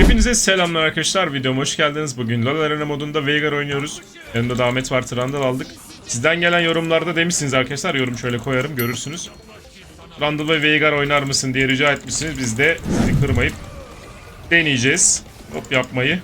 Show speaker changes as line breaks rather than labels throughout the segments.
Hepinize selamlar arkadaşlar. Videoma hoş geldiniz. Bugün LoL Arena modunda Veigar oynuyoruz. Yanında da Ahmet var. Trundle aldık. Sizden gelen yorumlarda demişsiniz arkadaşlar. Yorum şöyle koyarım görürsünüz. Trundle ve Veigar oynar mısın diye rica etmişsiniz. Biz de sizi kırmayıp deneyeceğiz. Hop yapmayı.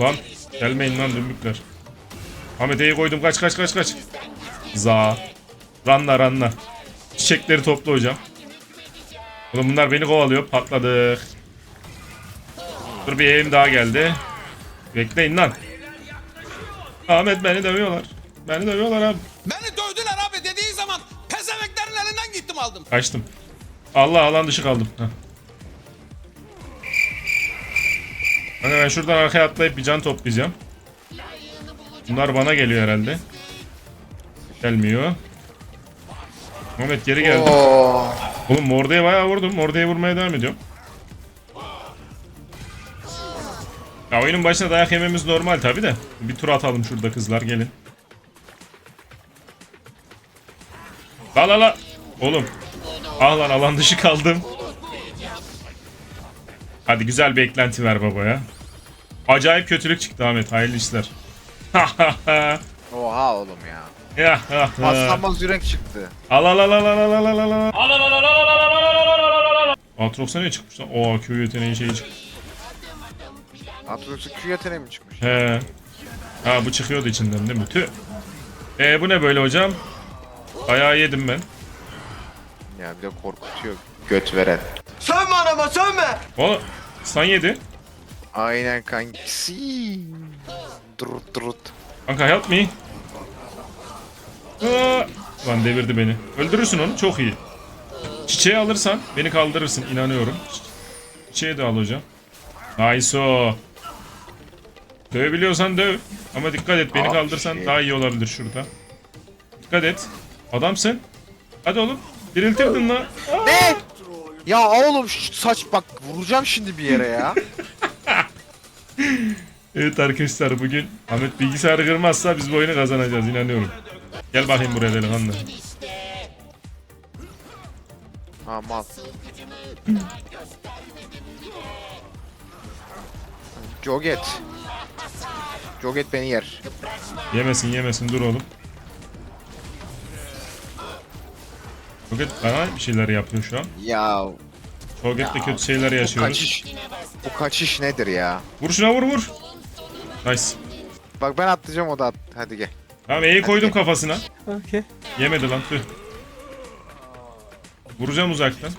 Lan gelmeyin lan dümbükler. Ahmet E'yi koydum kaç kaç kaç kaç. Za. Ranla ranla. Çiçekleri topla hocam. Oğlum bunlar beni kovalıyor. Patladık. Dur bir eğim daha geldi. Bekleyin lan. Ahmet beni dövüyorlar. Beni dövüyorlar abi.
Beni dövdüler abi dediği zaman pezeveklerin elinden gittim aldım.
Kaçtım. Allah alan dışı kaldım. Heh. Hani ben şuradan arkaya atlayıp bir can toplayacağım. Bunlar bana geliyor herhalde. Gelmiyor. Mehmet geri geldi. Oğlum Morde'ye bayağı vurdum. Morde'ye vurmaya devam ediyorum. Ya oyunun başına dayak yememiz normal tabi de. Bir tur atalım şurada kızlar gelin. La la la. Oğlum. Ah lan alan dışı kaldım. Hadi güzel bir eklenti ver baba ya. Acayip kötülük çıktı Ahmet. Hayırlı işler.
Oha oğlum ya.
Ya ya.
Paslanmaz yürek çıktı.
Al al al al al al al al al. Aatrox'a ne çıkmış lan? Oo Q yeteneği şeyi çıkmış.
Atrox'u Q yeteneği mi çıkmış?
He. Ha bu çıkıyordu içinden değil mi? Tüh. E bu ne böyle hocam? Ayağı yedim ben.
Ya bir de korkutuyor. Göt veren.
Sönme anama sönme.
O san yedi.
Aynen kankisi. Durut durut.
Kanka help me. Aa! Lan devirdi beni. Öldürürsün onu çok iyi. Çiçeği alırsan beni kaldırırsın inanıyorum. Çiçeği de al hocam. Nice o. Dövebiliyorsan döv. Ama dikkat et beni kaldırsan
şey.
daha iyi olabilir şurada. Dikkat et. Adamsın. Hadi oğlum. Diriltirdin lan.
Ne? Ya oğlum şu saç bak vuracağım şimdi bir yere ya.
Evet arkadaşlar bugün Ahmet bilgisayarı kırmazsa biz bu oyunu kazanacağız inanıyorum. Gel bakayım buraya delikanlı.
ha mal. Joget. Joget beni yer.
Yemesin yemesin dur oğlum. Roket bana bir şeyler yapıyor şu an.
Ya
Roket de kötü şeyler
bu
yaşıyoruz.
kaçış. Bu kaçış nedir ya?
Vur şuna vur vur. Nice.
Bak ben atlayacağım o da at. Hadi gel.
Tamam E'yi koydum kafasına. Yemedi lan tüh. Vuracağım uzaktan.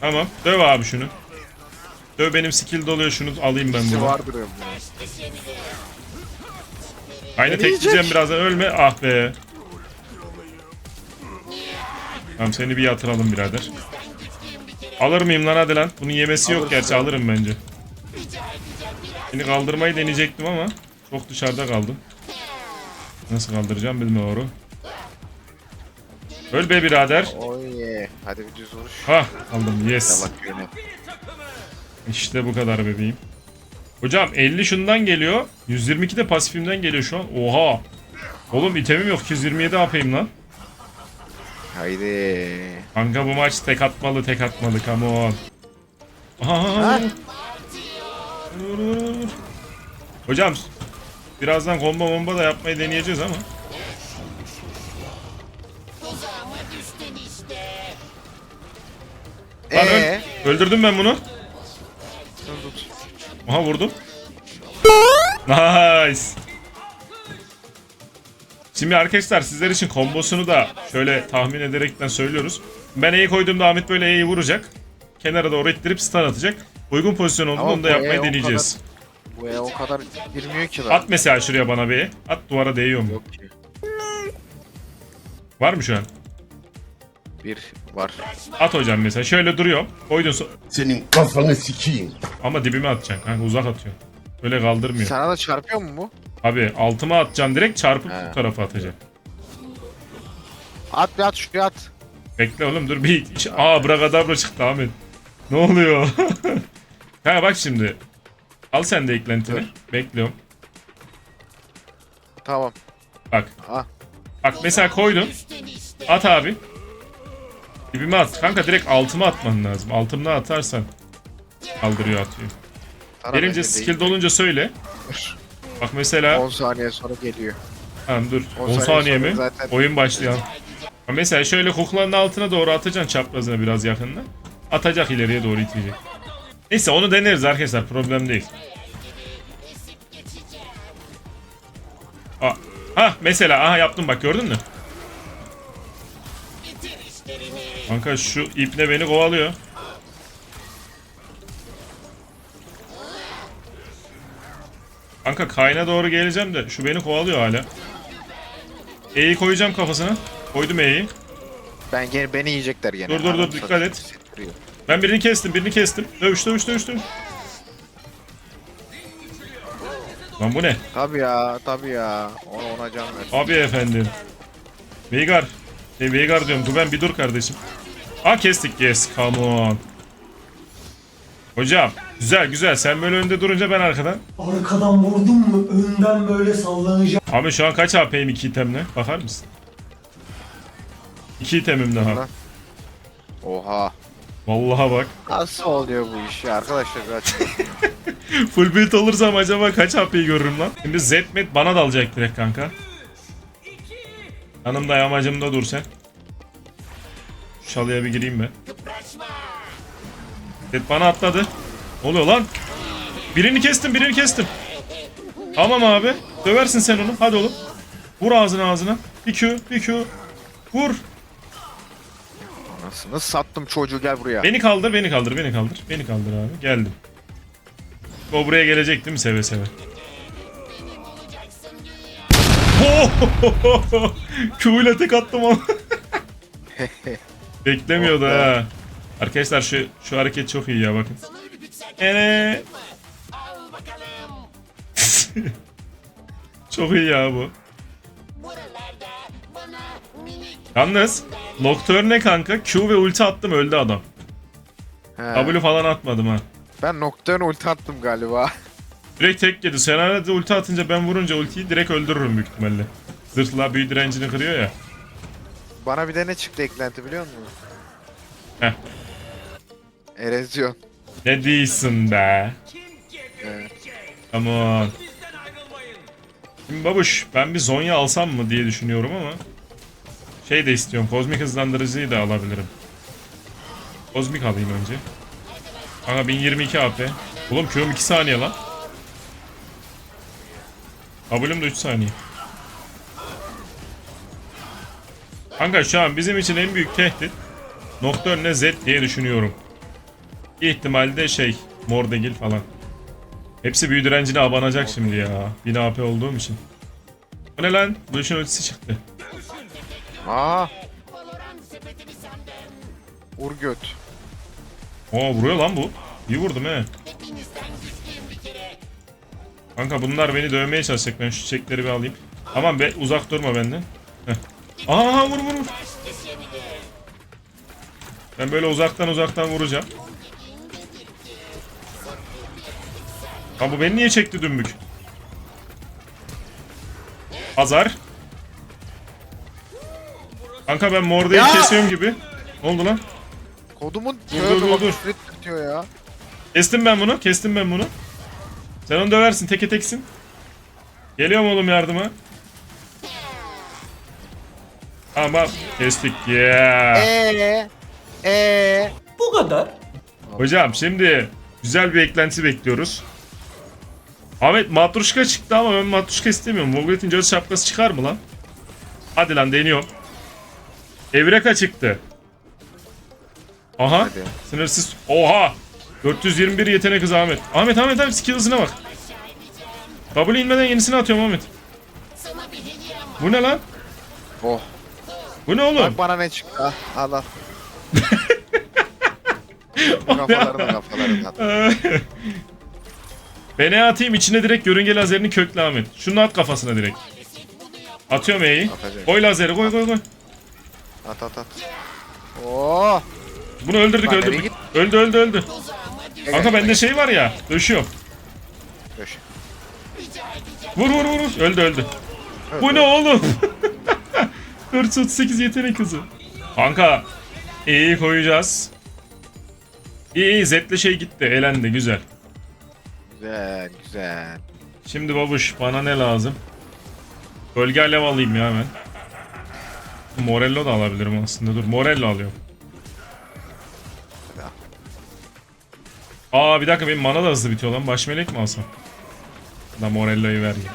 Tamam. Döv abi şunu. Döv benim skill doluyor şunu alayım ben bunu.
vardır bunun.
Aynı tekleyeceğim birazdan ölme. Ah be. Tamam seni bir yatıralım birader. Alır mıyım lan hadi lan. Bunun yemesi yok
Alırsın.
gerçi alırım bence. Seni kaldırmayı deneyecektim ama çok dışarıda kaldım. Nasıl kaldıracağım bilmiyorum. Öl be birader.
Yeah. Hadi bir düz vuruş.
Ha aldım yes.
Yalak.
İşte bu kadar bebeğim. Hocam 50 şundan geliyor. 122 de pasifimden geliyor şu an. Oha. Oğlum itemim yok. 227 yapayım lan.
Haydi.
Kanka bu maç tek atmalı tek atmalı come on. Aha.
Ha?
Hocam birazdan combo bomba da yapmayı deneyeceğiz ama. Lan öl-
Eee?
öldürdüm ben bunu. Aha vurdum. Nice. Şimdi arkadaşlar sizler için kombosunu da şöyle tahmin ederekten söylüyoruz. Ben E'yi koyduğumda Ahmet böyle E'yi vuracak. Kenara doğru ittirip stun atacak. Uygun pozisyon olduğunda
Ama
onu da
bu
yapmayı
E o
deneyeceğiz.
Bu ya o kadar girmiyor ki lan.
At mesela şuraya bana bir E. At duvara değiyor mu?
Yok ki.
Var mı şu an?
Bir var.
At hocam mesela. Şöyle duruyor. Koydun so-
Senin kafanı sikeyim.
ama dibime atacaksın kanka uzak atıyor. Öyle kaldırmıyor.
Sana da çarpıyor mu bu?
Abi altıma atacaksın direkt çarpıp
He.
bu tarafa atacaksın.
At bir at şuraya at.
Bekle oğlum dur bir... Aa brakadabra çıktı Ahmet. Ne oluyor? ha bak şimdi. Al sen de eklentini.
Dur.
Bekliyorum.
Tamam.
Bak.
Ah.
Bak mesela koydun. At abi. Dibime at. Kanka direkt altıma atman lazım. Altımdan atarsan Kaldırıyor atıyor.
Bence
skill dolunca söyle. Bak mesela
10 saniye sonra geliyor.
Tamam dur.
10
10
saniye
saniye mi?
zaten-
Oyun başlıyor. Ha, Mesela şöyle kuklanın altına doğru atacaksın çaprazına biraz yakınına. Atacak ileriye doğru itecek. Neyse onu deneriz arkadaşlar problem değil. Ha, ha mesela aha yaptım bak gördün mü? Kanka şu ipne beni kovalıyor. Kanka kayna doğru geleceğim de şu beni kovalıyor hala. E'yi koyacağım kafasına. Koydum E'yi.
Ben gene beni yiyecekler gene.
Dur, dur, dur, dikkat et. Ben birini kestim, birini kestim. Dövüş, dövüş, dövüş, dövüş. Lan bu ne?
Tabii ya, tabii ya. Ona ona can ver.
Abi efendim. Veigar. E, Veigar diyorum. Güven bir dur kardeşim. Ha kestik. Yes. Come on. Hocam. Güzel güzel. Sen böyle önde durunca ben arkadan.
Arkadan vurdum mu önden böyle sallanacak.
Abi şu an kaç AP'yim iki itemle? Bakar mısın? İki itemim daha.
Oha.
Vallahi bak.
Nasıl oluyor bu iş ya arkadaşlar biraz
Full build olursam acaba kaç AP'yi görürüm lan? Şimdi Zedmet bana dalacak direkt kanka. Yanımda yamacımda dur sen. Şu Çalıya bir gireyim ben. Zed bana atladı. Ne oluyor lan? Birini kestim birini kestim. Tamam abi. Döversin sen onu. Hadi oğlum. Vur ağzına ağzına. Bir Q bir Q. Vur.
Nasıl sattım çocuğu gel buraya.
Beni kaldır, beni kaldır, beni kaldır. Beni kaldır abi. Geldim. O buraya gelecek değil mi seve seve? Q ile tek attım ama. Beklemiyordu
Oh
ha. Arkadaşlar şu şu hareket çok iyi ya bakın. Ene. çok iyi ya bu. Yalnız Nocturne kanka Q ve ulti attım öldü adam.
He.
W falan atmadım ha.
Ben Nocturne ulti attım galiba.
Direkt tek yedi. Sen arada ulti atınca ben vurunca ultiyi direkt öldürürüm büyük ihtimalle. Zırhla büyü direncini kırıyor ya.
Bana bir de ne çıktı eklenti biliyor musun?
Heh.
Erozyon.
Ne değilsin be.
Evet.
Aman. Şimdi babuş ben bir Zonya alsam mı diye düşünüyorum ama. Şey de istiyorum. Kozmik hızlandırıcıyı da alabilirim. Kozmik alayım önce. Aha 1022 AP. Oğlum Q'm 2 saniye lan. W'm de 3 saniye. Kanka şu an bizim için en büyük tehdit Nocturne Z diye düşünüyorum. Bir ihtimalle şey Mordegil falan. Hepsi büyü direncine abanacak şimdi ya. 1000 AP olduğum için. Bu ne lan? İşin ölçüsü çıktı.
Aa. Vur göt.
Oo vuruyor lan bu. İyi vurdum he. Kanka bunlar beni dövmeye çalışacak. Ben şu çiçekleri bir alayım. Tamam be uzak durma benden. Heh. Aa vur vur vur. Ben böyle uzaktan uzaktan vuracağım. Ha bu beni niye çekti dümbük? Azar. Kanka ben mordeyi
Ya!
kesiyorum gibi. Ne oldu lan?
Kodumun
Dur, dur, dur,
bak küfür ettirtiyor ya.
Kestim ben bunu. Kestim ben bunu. Sen onu döversin. Teke teksin. Geliyorum oğlum yardıma. Tamam kestik. Yeah.
Eee. Eee.
Bu kadar.
Hocam şimdi güzel bir eklenti bekliyoruz. Ahmet matruşka çıktı ama ben matruşka istemiyorum. Voglet'in göz şapkası çıkar mı lan? Hadi lan deniyorum. Evreka çıktı. Aha.
Hadi.
Sınırsız. Oha. 421 yetenek hızı Ahmet. Ahmet Ahmet Ahmet skill hızına bak. W inmeden yenisini atıyorum Ahmet. Bu ne lan?
Oh.
Bu ne oğlum?
Bak bana ne çıktı. Ah, al al. kafalarını kafalarını at.
Beni atayım içine direkt yörünge lazerini kökle Ahmet. Şunu at kafasına direkt. Atıyorum E'yi. Koy lazeri koy koy koy.
At at at. Oh.
Bunu öldürdük
Lan nereye
öldürdük.
git?
Öldü öldü öldü. Kanka bende şey var ya. Döşüyor.
Döş.
Vur vur vur. vur. Öldü öldü. Bu ne oğlum? 438 yetenek hızı. Kanka E'yi koyacağız. İyi iyi Z'le şey gitti. Elendi güzel.
Güzel güzel.
Şimdi babuş bana ne lazım? Bölge alev alayım ya hemen. Morello da alabilirim aslında. Dur Morello alıyorum. Aa bir dakika benim mana da hızlı bitiyor lan. Baş melek mi alsam? Da Morello'yu ver ya.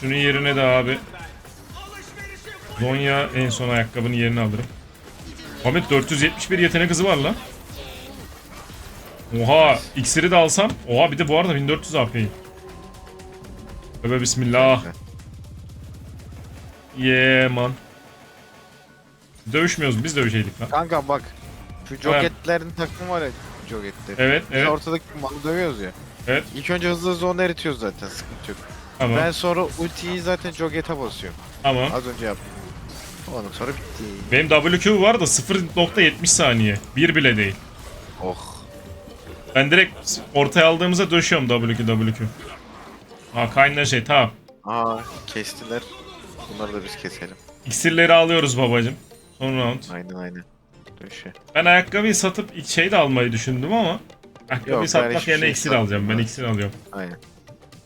Şunun yerine de abi Zonya en son ayakkabının yerini alırım. Ahmet 471 yetenek hızı var lan. Oha iksiri de alsam. Oha bir de bu arada 1400 AP'yim. Tövbe bismillah. Yeah man. Dövüşmüyoruz biz dövüşeydik lan.
Kanka bak. Şu joketlerin takımı var ya joketleri.
Evet
Biz
evet
ortadaki malı dövüyoruz ya.
evet
İlk önce hızlı hızlı onu eritiyoruz zaten sıkıntı yok.
tamam
Ben sonra ultiyi zaten jokete basıyorum.
tamam.
Az önce yaptım. Ondan sonra bitti.
Benim WQ var da 0.70 saniye. Bir bile değil.
Oh.
Ben direkt ortaya aldığımızda döşüyorum WQ WQ. Ha kaynağı şey tamam.
Aa kestiler. Bunları da biz keselim.
İksirleri alıyoruz babacım. Son round.
Aynen aynen. Döşe.
Ben ayakkabıyı satıp şey de almayı düşündüm ama ayakkabıyı
Yok, ben
satmak
hiçbir
yerine
şey
iksir alacağım. Ben
satmıyorum.
iksir alıyorum.
Aynen.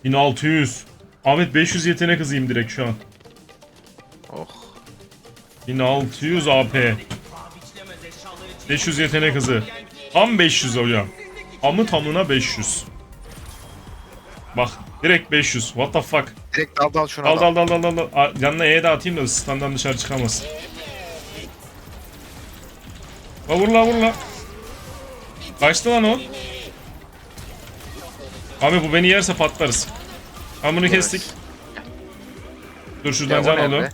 1600. Ahmet 500 yetenek hızıyım direkt şu an.
Oh.
1600 AP. 500 yetenek hızı. Tam 500 hocam. Amı tamına 500. Bak direkt 500. What the fuck.
Direkt dal dal şuna
Dal
dal.
dal dal dal dal. Yanına E de atayım da standdan dışarı çıkamaz. La vur la vur la. Kaçtı lan o. Abi bu beni yerse patlarız. Ben bunu kestik. Dur şuradan can alıyorum.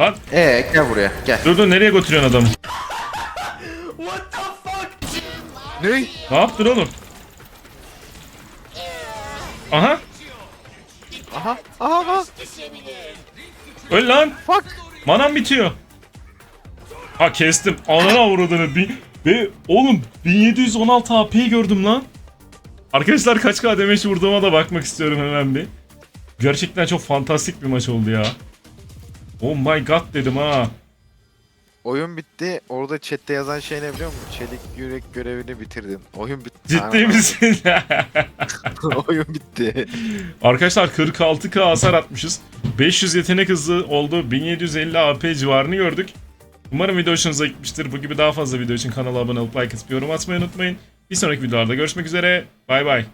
Lan
Ee gel buraya gel.
dur dur nereye götürüyorsun adamı?
Ne?
Ne yaptın oğlum? Aha.
Aha. Aha. aha.
Öl lan.
Fuck.
Manam bitiyor. Ha kestim. Anana avradını. Bin... Ve oğlum 1716 AP'yi gördüm lan. Arkadaşlar kaç KDM'ş vurduğuma da bakmak istiyorum hemen bir. Gerçekten çok fantastik bir maç oldu ya. Oh my god dedim ha.
Oyun bitti. Orada chatte yazan şey ne biliyor musun? Çelik yürek görevini bitirdin. Oyun bitti.
Ciddi misin?
Oyun bitti.
Arkadaşlar 46k hasar atmışız. 500 yetenek hızı oldu. 1750 AP civarını gördük. Umarım video hoşunuza gitmiştir. Bu gibi daha fazla video için kanala abone olup like atıp yorum atmayı unutmayın. Bir sonraki videolarda görüşmek üzere. Bay bay.